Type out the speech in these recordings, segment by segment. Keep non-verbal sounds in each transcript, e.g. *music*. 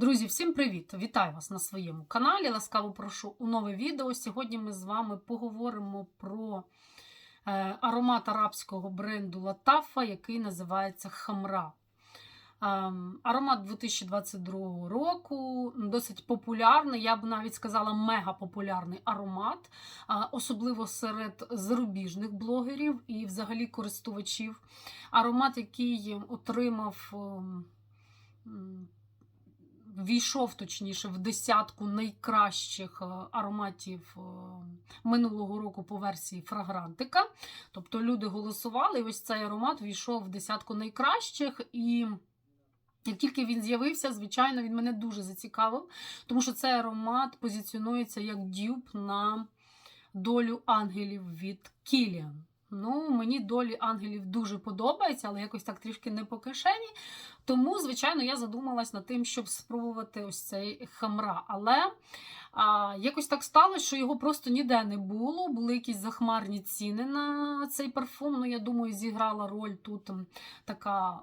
Друзі, всім привіт! Вітаю вас на своєму каналі. Ласкаво прошу у нове відео. Сьогодні ми з вами поговоримо про е, аромат арабського бренду Латафа, який називається Хамра. Ем, аромат 2022 року, досить популярний, я б навіть сказала, мега популярний аромат, особливо серед зарубіжних блогерів і взагалі користувачів. Аромат, який отримав. Ем, м, Війшов точніше в десятку найкращих е, ароматів е, минулого року по версії фрагрантика. Тобто люди голосували, і ось цей аромат війшов в десятку найкращих. І як тільки він з'явився, звичайно, він мене дуже зацікавив, тому що цей аромат позиціонується як дюб на долю ангелів від Кіліан. Ну, мені долі ангелів дуже подобається, але якось так трішки не по кишені. Тому, звичайно, я задумалась над тим, щоб спробувати ось цей хамра. Але а, якось так сталося, що його просто ніде не було. Були якісь захмарні ціни на цей парфум. Ну, я думаю, зіграла роль тут така.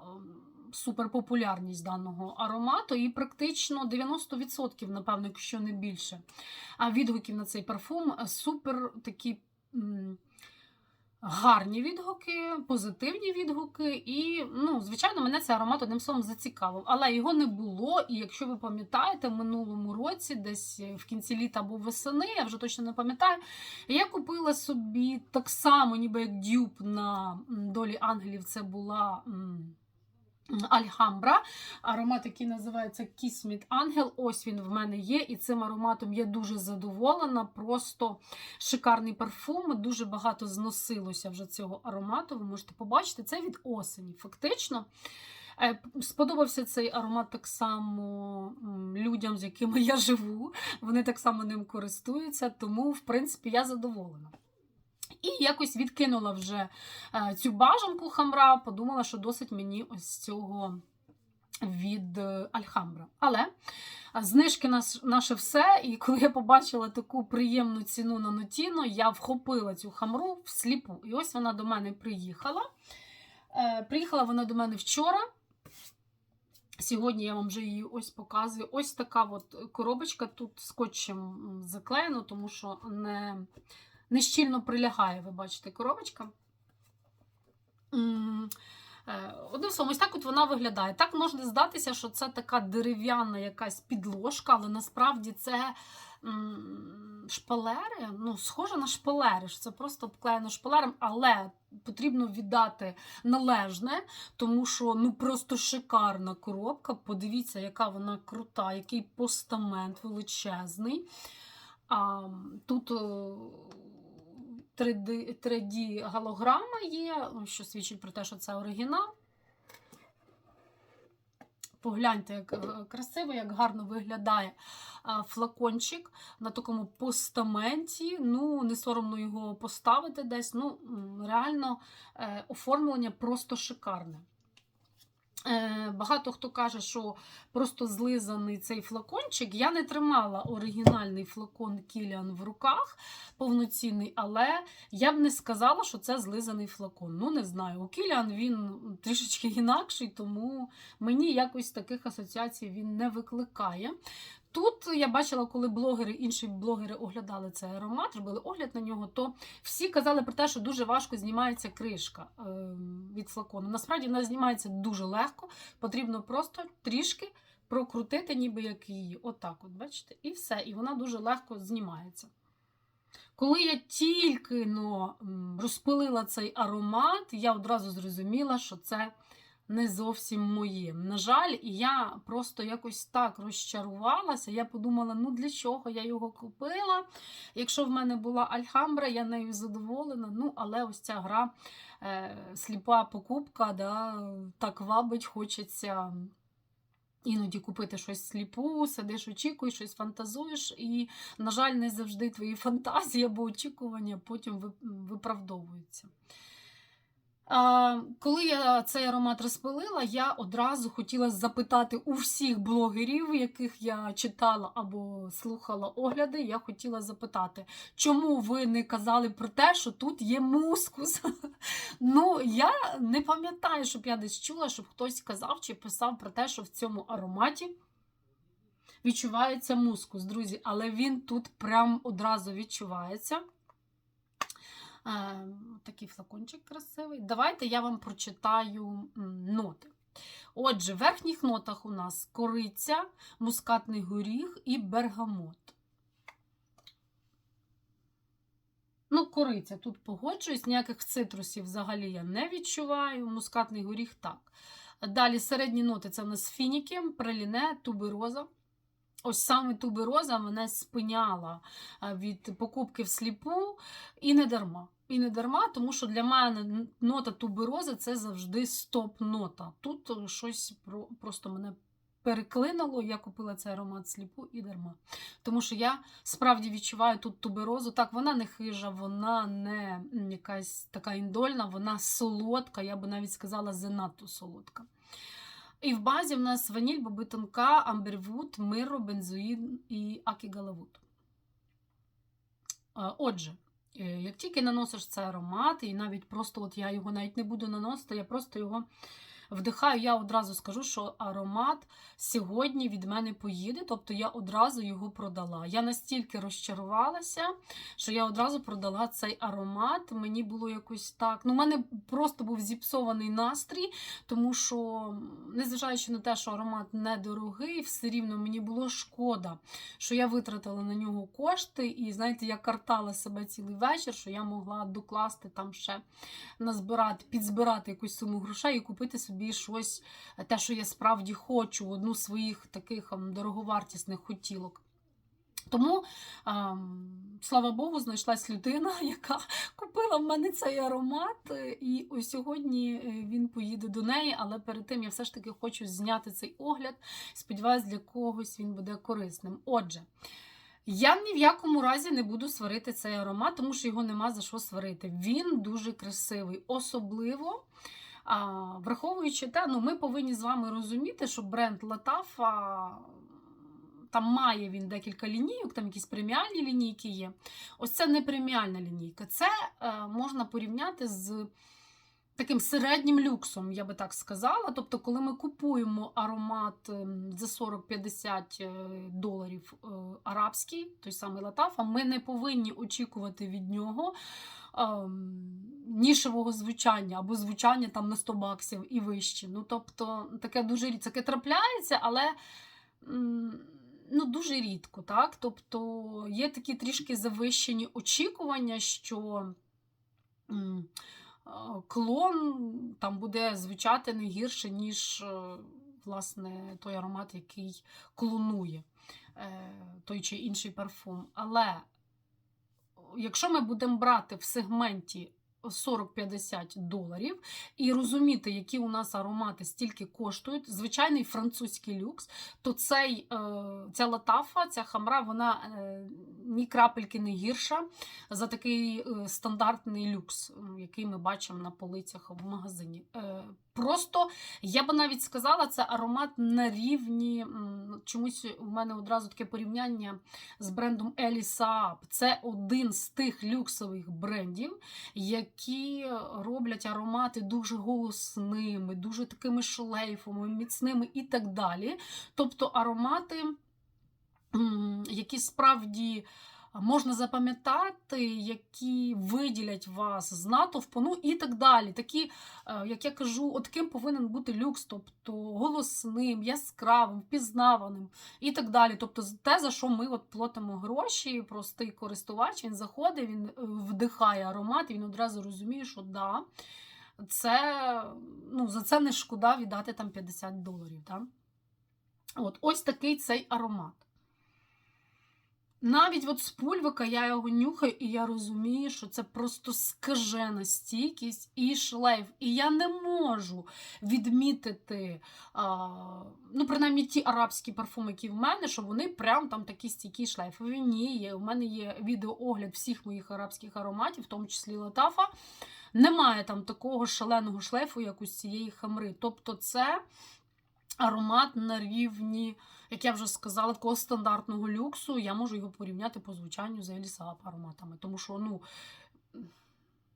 Суперпопулярність даного аромату, і практично 90%, напевно, якщо не більше, а відгуків на цей парфум супер такі гарні відгуки, позитивні відгуки. І, ну, звичайно, мене цей аромат одним словом зацікавив. Але його не було. І якщо ви пам'ятаєте, минулому році, десь в кінці літа або весени, я вже точно не пам'ятаю, я купила собі так само, ніби як дюб на долі ангелів. Це була. Альхамбра, аромат, який називається Кісміт Ангел. Ось він в мене є, і цим ароматом я дуже задоволена. Просто шикарний парфум. Дуже багато зносилося вже цього аромату. Ви можете побачити, це від осені. Фактично. Е, Сподобався цей аромат так само людям, з якими я живу. Вони так само ним користуються, тому, в принципі, я задоволена. І якось відкинула вже е, цю бажанку хамра, подумала, що досить мені ось цього від е, Альхамбра. Але е, знижки наш, наше все. І коли я побачила таку приємну ціну на Нотіно, я вхопила цю хамру всліпу. І ось вона до мене приїхала. Приїхала вона до мене вчора. Сьогодні я вам вже її ось показую. Ось така от коробочка тут скотчем заклеєно, тому що не, не щільно прилягає, ви бачите, коробочка. Е, Одним словом, ось так от вона виглядає. Так можна здатися, що це така дерев'яна якась підложка, але насправді це шпалери, ну, схоже на шпалери, це просто обклеєно шпалером, але потрібно віддати належне, тому що ну просто шикарна коробка. Подивіться, яка вона крута, який постамент величезний. А, тут о, 3D, 3D голограма є, що свідчить про те, що це оригінал. Погляньте, як е, красиво, як гарно виглядає флакончик на такому постаменті. Ну, не соромно його поставити десь. Ну, реально е, оформлення просто шикарне. Е, Багато хто каже, що просто злизаний цей флакончик. Я не тримала оригінальний флакон Кіліан в руках, повноцінний, але я б не сказала, що це злизаний флакон. Ну, не знаю. У Кіліан він трішечки *laughs* інакший, тому мені якось таких асоціацій він не викликає. Тут я бачила, коли блогери, інші блогери оглядали цей аромат, робили огляд на нього, то всі казали про те, що дуже важко знімається кришка е, від флакону. Насправді вона знімається дуже легко, потрібно просто трішки прокрутити, ніби як її. Отак, от, бачите, і все. І вона дуже легко знімається. Коли я тільки ну, розпилила цей аромат, я одразу зрозуміла, що це не зовсім моє. На жаль, я просто якось так розчарувалася. Я подумала, ну для чого я його купила? Якщо в мене була Альхамбра, я нею задоволена. Ну, але ось ця гра, е, сліпа покупка, да, так вабить, хочеться. Іноді купити щось сліпу, сидиш, очікуєш, щось фантазуєш, і, на жаль, не завжди твої фантазії або очікування потім виправдовуються. Коли я цей аромат розпилила, я одразу хотіла запитати у всіх блогерів, яких я читала або слухала огляди, я хотіла запитати, чому ви не казали про те, що тут є мускус? *laughs* Ну, я не пам'ятаю, щоб я десь чула, щоб хтось казав чи писав про те, що в цьому ароматі відчувається мускус, друзі, але він тут прям одразу відчувається. Е, такий флакончик красивий. Давайте я вам прочитаю ноти. Отже, в верхніх нотах у нас кориця, мускатний горіх і бергамот. Ну, кориця, тут погоджуюсь, ніяких цитрусів взагалі я не відчуваю. Мускатний горіх так. Далі середні ноти це у нас фініки, праліне, тубероза. Ось саме тубероза мене спиняла е, від покупки всліпу і не дарма. І не дарма, тому що для мене нота туберози це завжди стоп-нота. Тут щось про- просто мене переклинило, я купила цей аромат сліпу і дарма. Тому що я справді відчуваю тут туберозу. Так, вона не хижа, вона не якась така індольна, вона солодка, я би навіть сказала, занадто солодка. І в базі в нас ваніль, боби тонка, амбервуд, миро, бензоїн і акігалавуд. Е, Отже, як тільки наносиш цей аромат, і навіть просто от я його навіть не буду наносити, я просто його вдихаю, я одразу скажу, що аромат сьогодні від мене поїде, тобто я одразу його продала. Я настільки розчарувалася, що я одразу продала цей аромат. Мені було якось так. Ну, у мене просто був зіпсований настрій, тому що, незважаючи на те, що аромат недорогий, все рівно мені було шкода, що я витратила на нього кошти, і знаєте, я картала себе цілий вечір, що я могла докласти там ще назбирати, підзбирати якусь суму грошей і купити собі щось, те, що я справді хочу, одну з своїх таких ем, дороговартісних хотілок. Тому, ем, слава Богу, знайшлась людина, *laughs* яка купила в мене цей аромат, е, і ось сьогодні е, він поїде до неї, але перед тим я все ж таки хочу зняти цей огляд. Сподіваюсь, для когось він буде корисним. Отже, я ні в якому разі не буду сварити цей аромат, тому що його нема за що сварити. Він дуже красивий, особливо. А, враховуючи те, ну ми повинні з вами розуміти, що бренд Латафа там має він декілька лінійок, там якісь преміальні лінійки є. Ось це не преміальна лінійка. Це е, можна порівняти з таким середнім люксом, я би так сказала. Тобто, коли ми купуємо аромат ем, за 40-50 е, доларів е, арабський, той самий Латафа, ми не повинні очікувати від нього. Ем, Нішевого звучання або звучання там на 100 баксів і вище. Ну, тобто, таке дуже рідко. Таке трапляється, але ну, дуже рідко. так? Тобто є такі трішки завищені очікування, що е, клон там буде звучати не гірше, ніж е, власне, той аромат, який клонує е, той чи інший парфум. Але якщо ми будемо брати в сегменті 40-50 доларів і розуміти, які у нас аромати стільки коштують, звичайний французький люкс, то цей, е, ця латафа, ця хамра, вона е, ні крапельки не гірша за такий е, стандартний люкс, який ми бачимо на полицях в магазині. Просто я би навіть сказала, це аромат на рівні. Чомусь у мене одразу таке порівняння з брендом Елі Saab. Це один з тих люксових брендів, які роблять аромати дуже голосними, дуже такими шлейфовими, міцними і так далі. Тобто аромати, які справді можна запам'ятати, які виділять вас з натовпу, ну і так далі. Такі, е, як я кажу, от ким повинен бути люкс, тобто голосним, яскравим, впізнаваним і так далі. Тобто те, за що ми от платимо гроші, простий користувач, він заходить, він е, вдихає аромат, і він одразу розуміє, що да, це, ну, за це не шкода віддати там 50 доларів. Да? От, ось такий цей аромат. Навіть от з пульвика я його нюхаю, і я розумію, що це просто скажена стійкість і шлейф. І я не можу відмітити, а, ну, принаймні ті арабські парфуми, які в мене, що вони прям там такі стійкі шлейфові. Ні, є. У мене є відеоогляд всіх моїх арабських ароматів, в тому числі Латафа. Немає там такого шаленого шлейфу, як у цієї хамри. Тобто, це аромат на рівні, як я вже сказала, такого стандартного люксу. Я можу його порівняти по звучанню з Елісаап ароматами. Тому що, ну.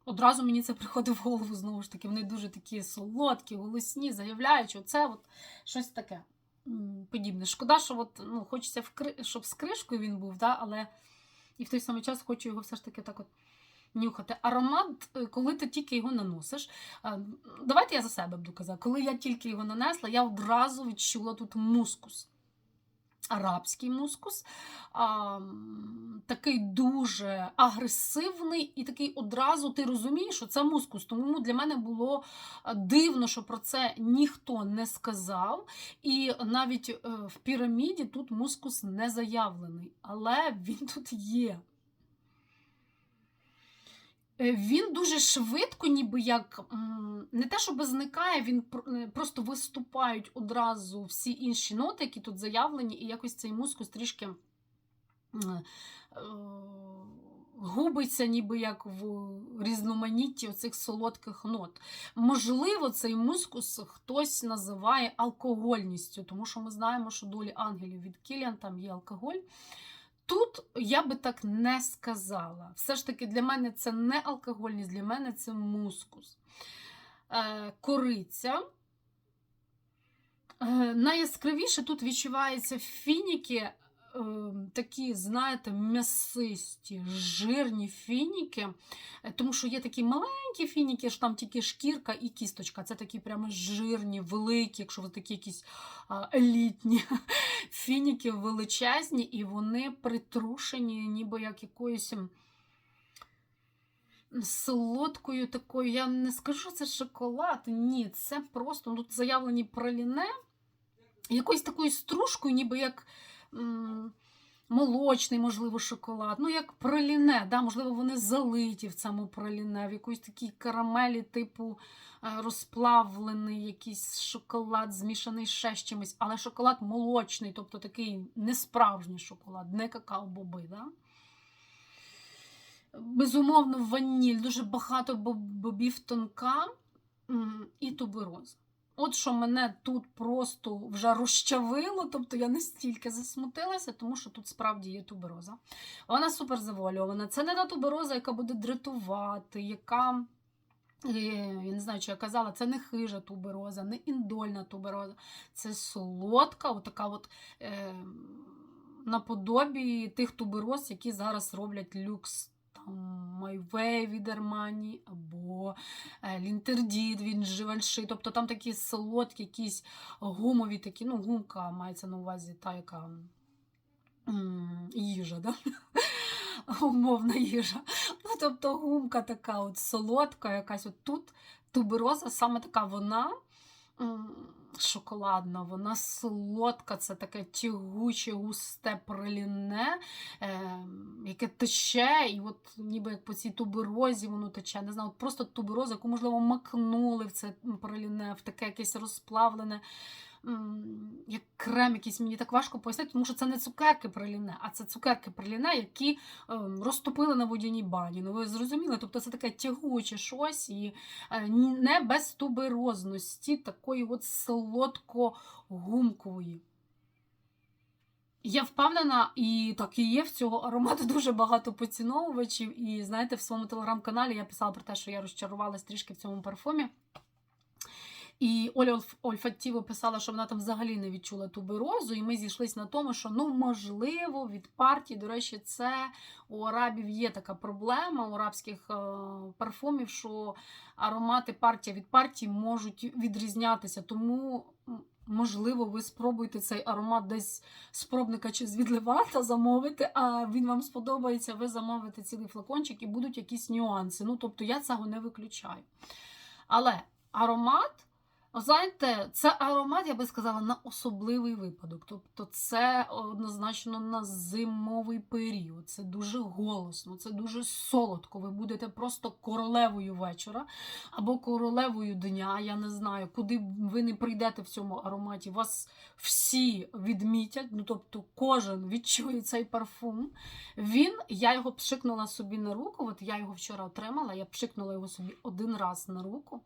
Одразу мені це приходить в голову, знову ж таки, вони дуже такі солодкі, голосні, заявляють, що це от щось таке. подібне. Шкода, що от, ну, хочеться вкри... щоб з кришкою він був, да? але і в той самий час хочу його все ж таки так от нюхати. Аромат, е, коли ти тільки його наносиш. е, Давайте я за себе буду казати. Коли я тільки його нанесла, я одразу відчула тут мускус. Арабський мускус, а, такий дуже агресивний, і такий одразу ти розумієш, що це мускус. Тому для мене було е, дивно, що про це ніхто не сказав. І навіть е, в піраміді тут мускус не заявлений, але він тут є. Е, Він дуже швидко, ніби як не те, що зникає, він е, просто виступають одразу всі інші ноти, які тут заявлені, і якось цей мускус трішки е, губиться, ніби як в різноманітті оцих солодких нот. Можливо, цей мускус хтось називає алкогольністю, тому що ми знаємо, що долі ангелів від Кіліан там є алкоголь. Тут я би так не сказала. Все ж таки, для мене це не алкогольність, для мене це мускус. Е, кориця. Е, найяскравіше тут відчуваються фініки, такі, знаєте, м'ясисті, жирні фініки. Е, Тому що є такі маленькі фініки, що там тільки шкірка і кісточка. Це такі прямо жирні, великі, якщо ви такі якісь елітні *laughs* фініки величезні, і вони притрушені, ніби як якоюсь солодкою такою. Я не скажу, це шоколад. Ні, це просто ну, тут заявлені праліне, якоюсь такою стружкою, ніби як. Молочний, можливо, шоколад, ну як праліне, да? можливо, вони залиті в цьому праліне, в якоїсь такій карамелі, типу е, розплавлений якийсь шоколад, змішаний ще з чимось, але шоколад молочний, тобто такий несправжній шоколад, не какао-боби. Да? Безумовно, ваніль, дуже багато бобів тонка і тубероза. От що мене тут просто вже розчавило, тобто я настільки засмутилася, тому що тут справді є тубероза. Вона супер завуальована. Це не та тубероза, яка буде дратувати, яка. е, Я не знаю, чи я казала, це не хижа тубероза, не індольна тубероза. Це солодка, отака от е, наподобі тих тубероз, які зараз роблять люкс. Там Майвей від Армані або Лінтердід від Живальши. Тобто там такі солодкі, якісь гумові такі, ну, гумка мається на увазі та, яка їжа, да? *laughs* умовна їжа. Ну, тобто гумка така от солодка, якась от тут тубероза, саме така вона шоколадна, вона солодка, це таке тягуче, густе проліне, е, яке тече, і от ніби як по цій туберозі воно тече. Не знаю, от просто тубероза, яку, можливо, макнули в це проліне, в таке якесь розплавлене. Як крем якийсь, мені так важко пояснити, тому що це не цукерки праліне, а це цукерки праліне, які ем, розтопили на водяній бані. Ну ви зрозуміли? Тобто це таке тягуче щось і е, не без туберозності, такої от солодко-гумкової. Я впевнена, і так і є в цього аромату дуже багато поціновувачів. І знаєте, в своєму телеграм-каналі я писала про те, що я розчарувалась трішки в цьому парфумі. І Оля Ольф- Ольфатіво писала, що вона там взагалі не відчула туберозу, і ми зійшлися на тому, що ну можливо від партії, до речі, це у арабів є така проблема у арабських е, парфумів, що аромати партія від партії можуть відрізнятися. Тому можливо ви спробуєте цей аромат десь з пробника чи з відливата замовити, а він вам сподобається, ви замовите цілий флакончик і будуть якісь нюанси. Ну тобто я цього не виключаю. Але аромат. Знаєте, це аромат, я би сказала, на особливий випадок. Тобто, це однозначно на зимовий період. Це дуже голосно, це дуже солодко. Ви будете просто королевою вечора або королевою дня. Я не знаю, куди ви не прийдете в цьому ароматі. Вас всі відмітять. Ну тобто, кожен відчує цей парфум. Він, я його пшикнула собі на руку. От я його вчора отримала. Я пшикнула його собі один раз на руку.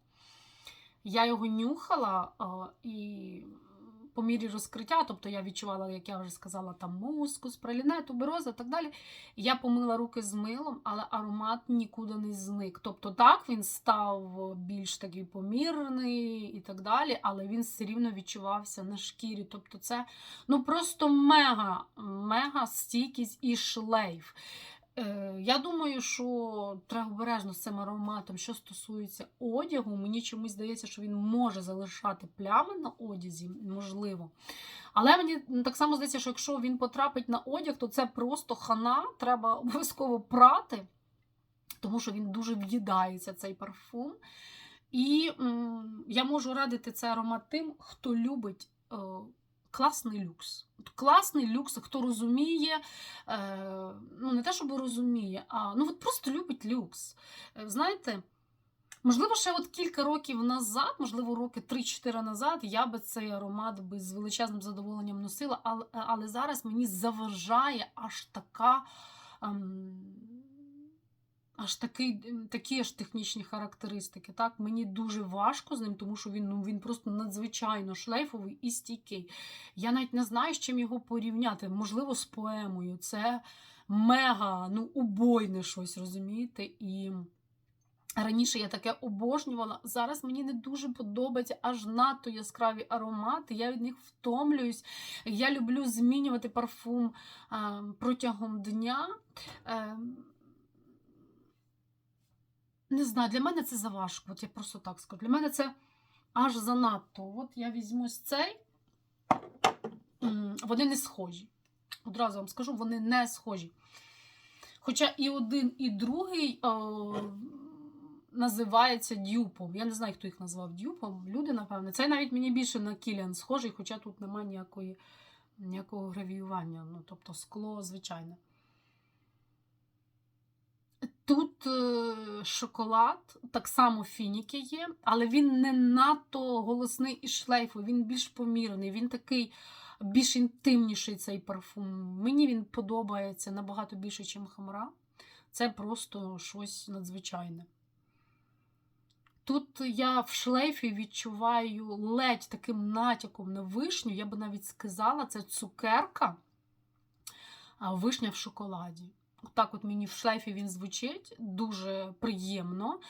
Я його нюхала і по мірі розкриття, тобто я відчувала, як я вже сказала, там мускус, праліне, тубероза і так далі. Я помила руки з милом, але аромат нікуди не зник. Тобто, так, він став більш такий помірний і так далі, але він все рівно відчувався на шкірі. Тобто, це ну просто мега, мега стійкість і шлейф. Е, Я думаю, що треба обережно з цим ароматом, що стосується одягу. Мені чомусь здається, що він може залишати плями на одязі, можливо. Але мені так само здається, що якщо він потрапить на одяг, то це просто хана, треба обов'язково прати, тому що він дуже в'їдається, цей парфум. І м, я можу радити цей аромат тим, хто любить. е, Класний люкс. Класний люкс, хто розуміє, е, ну не те, щоб розуміє, а ну от просто любить люкс. Е, знаєте, можливо, ще от кілька років назад, можливо, роки 3-4 назад, я би цей аромат би з величезним задоволенням носила, але, але зараз мені заважає аж така. Ем, Аж такий, такі аж технічні характеристики. Так? Мені дуже важко з ним, тому що він ну, він просто надзвичайно шлейфовий і стійкий. Я навіть не знаю, з чим його порівняти. Можливо, з поемою. Це мега ну, убойне щось, розумієте? І раніше я таке обожнювала. Зараз мені не дуже подобається аж надто яскраві аромати. Я від них втомлююсь. Я люблю змінювати парфум а, протягом дня. Е, не знаю, для мене це заважко. От я просто так скажу. Для мене це аж занадто. От я візьму цей. Вони не схожі. Одразу вам скажу, вони не схожі. Хоча і один, і другий о, називається дюпом. Я не знаю, хто їх назвав дюпом. Люди, напевне. Цей навіть мені більше на Кіліан схожий, хоча тут немає ніякої, ніякого гравіювання. Ну, тобто скло звичайне. Тут е, шоколад, так само фініки є, але він не надто голосний і шлейфовий, він більш помірений, він такий більш інтимніший цей парфум. Мені він подобається набагато більше, ніж хамра. Це просто щось надзвичайне. Тут я в шлейфі відчуваю ледь таким натяком на вишню, я би навіть сказала, це цукерка, а вишня в шоколаді. Так от мені в шлейфі він звучить дуже приємно.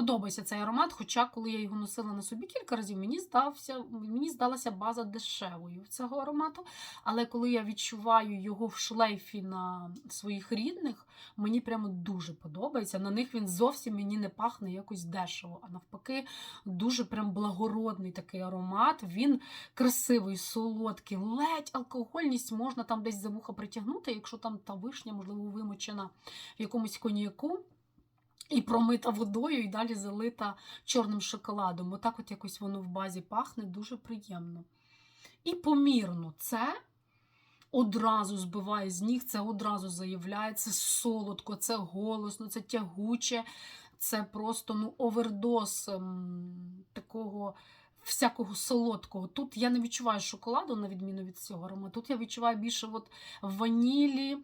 Подобається цей аромат, хоча коли я його носила на собі кілька разів, мені здався, мені здалася база дешевою цього аромату. Але коли я відчуваю його в шлейфі на своїх рідних, мені прямо дуже подобається. На них він зовсім мені не пахне якось дешево, а навпаки, дуже прям благородний такий аромат. Він красивий, солодкий, ледь алкогольність можна там десь за вуха притягнути, якщо там та вишня, можливо, вимочена в якомусь коньяку. І промита водою, і далі залита чорним шоколадом. Отак от якось воно в базі пахне дуже приємно. І помірно це одразу збиває з ніг, це одразу заявляє, це солодко, це голосно, це тягуче, це просто ну, овердос ем, такого всякого солодкого. Тут я не відчуваю шоколаду, на відміну від цього аромату. Тут я відчуваю більше от ванілі,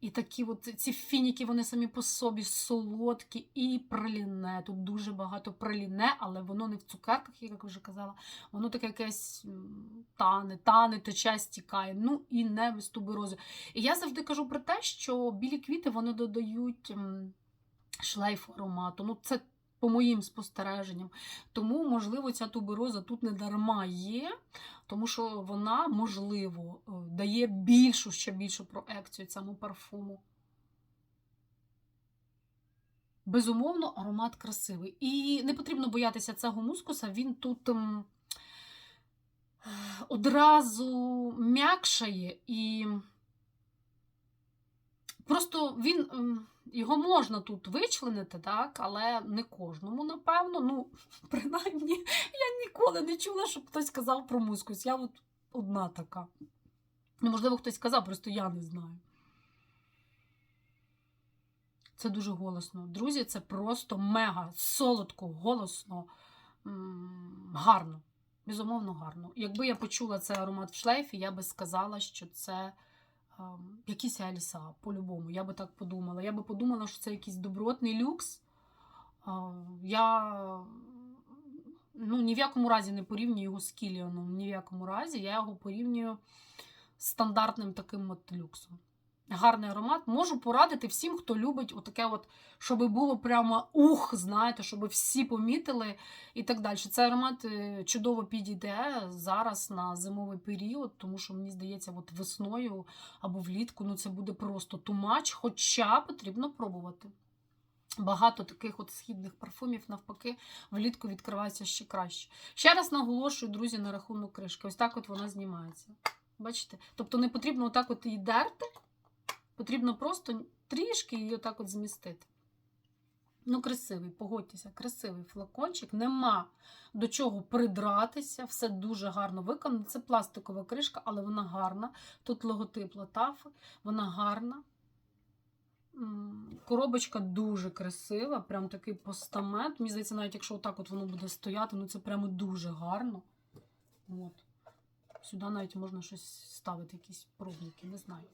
і такі от ці фініки, вони самі по собі солодкі і праліне. Тут дуже багато праліне, але воно не в цукерках, як вже казала, воно таке якесь тане, тане, тече, стікає. Ну і не без туберозу. І я завжди кажу про те, що білі квіти вони додають шлейф аромату. Ну, це по моїм спостереженням. Тому, можливо, ця тубероза тут не дарма є, тому що вона, можливо, е, дає більшу, ще більшу проекцію цьому парфуму. Безумовно, аромат красивий. І не потрібно боятися цього мускуса, він тут ем, одразу м'якшає і просто він. ем, його можна тут вичленити, так, але не кожному, напевно. Ну, *laughs* принаймні, я ніколи не чула, щоб хтось сказав про мускус. Я от одна така. Ну, можливо, хтось сказав, просто я не знаю. Це дуже голосно. Друзі, це просто мега солодко, голосно, гарно. Безумовно, гарно. Якби я почула цей аромат в шлейфі, я би сказала, що це ем, Аліса по-любому. Я би так подумала. Я би подумала, що це якийсь добротний люкс. Я ну, ні в якому разі не порівнюю його з Кіліоном. Ні в якому разі я його порівнюю з стандартним таким от люксом. Гарний аромат. Можу порадити всім, хто любить отаке, от, щоб було прямо ух, знаєте, щоб всі помітили і так далі. Цей аромат е, чудово підійде зараз на зимовий період, тому що мені здається, от весною або влітку ну це буде просто тумач, хоча потрібно пробувати. Багато таких от східних парфумів, навпаки, влітку відкривається ще краще. Ще раз наголошую, друзі, на рахунок кришки. Ось так от вона знімається. Бачите? Тобто не потрібно отак от її дерти, потрібно просто трішки її отак от змістити. Ну, красивий, погодьтеся, красивий флакончик. Нема до чого придратися, все дуже гарно виконано. Це пластикова кришка, але вона гарна. Тут логотип Латафи, вона гарна. Коробочка дуже красива, прям такий постамент. Мені здається, навіть якщо отак от воно буде стояти, ну це прямо дуже гарно. От. Сюди навіть можна щось ставити, якісь пробники, не знаю.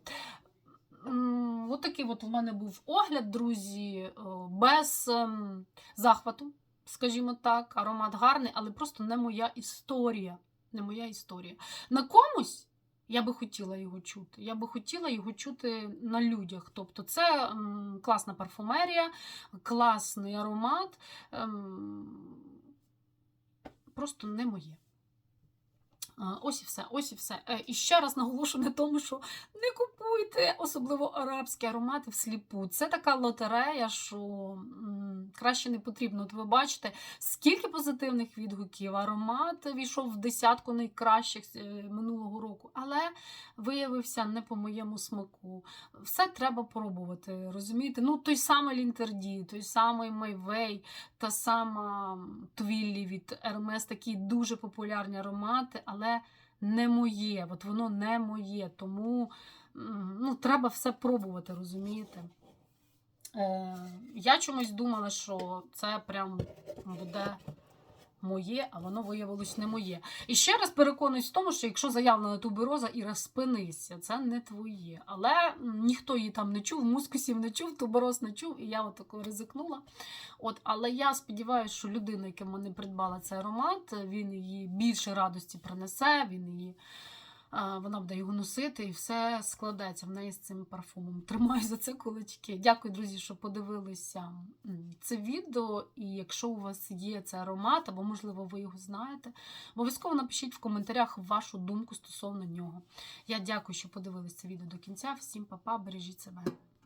От такий от у мене був огляд, друзі, без ем, захвату, скажімо так. Аромат гарний, але просто не моя історія. Не моя історія. На комусь я би хотіла його чути. Я би хотіла його чути на людях. Тобто, це класна парфумерія, класний аромат. ем, просто не моє. Ось і все, ось і все. Е, І ще раз наголошую на тому, що не купуйте особливо арабські аромати всліпу. Це така лотерея, що м, краще не потрібно. От ви бачите, скільки позитивних відгуків. Аромат війшов в десятку найкращих е, минулого року, але виявився не по моєму смаку. Все треба пробувати, розумієте? Ну, той самий Лінтерді, той самий Майвей, та сама Твіллі від Ермес, такі дуже популярні аромати, але не моє. От воно не моє. Тому ну, треба все пробувати, розумієте? Е, я чомусь думала, що це прям буде моє, а воно виявилось не моє. І ще раз переконуюсь в тому, що якщо заявлена тубероза і розпинися, це не твоє. Але ніхто її там не чув, мускусів не чув, тубероз не чув, і я отако ризикнула. От, але я сподіваюся, що людина, яка мене придбала цей аромат, він їй більше радості принесе, він її. Вона буде його носити і все складеться в неї з цим парфумом. Тримаю за це кулачки. Дякую, друзі, що подивилися це відео. І якщо у вас є цей аромат, або, можливо, ви його знаєте, обов'язково напишіть в коментарях вашу думку стосовно нього. Я дякую, що подивилися це відео до кінця. Всім па-па, бережіть себе.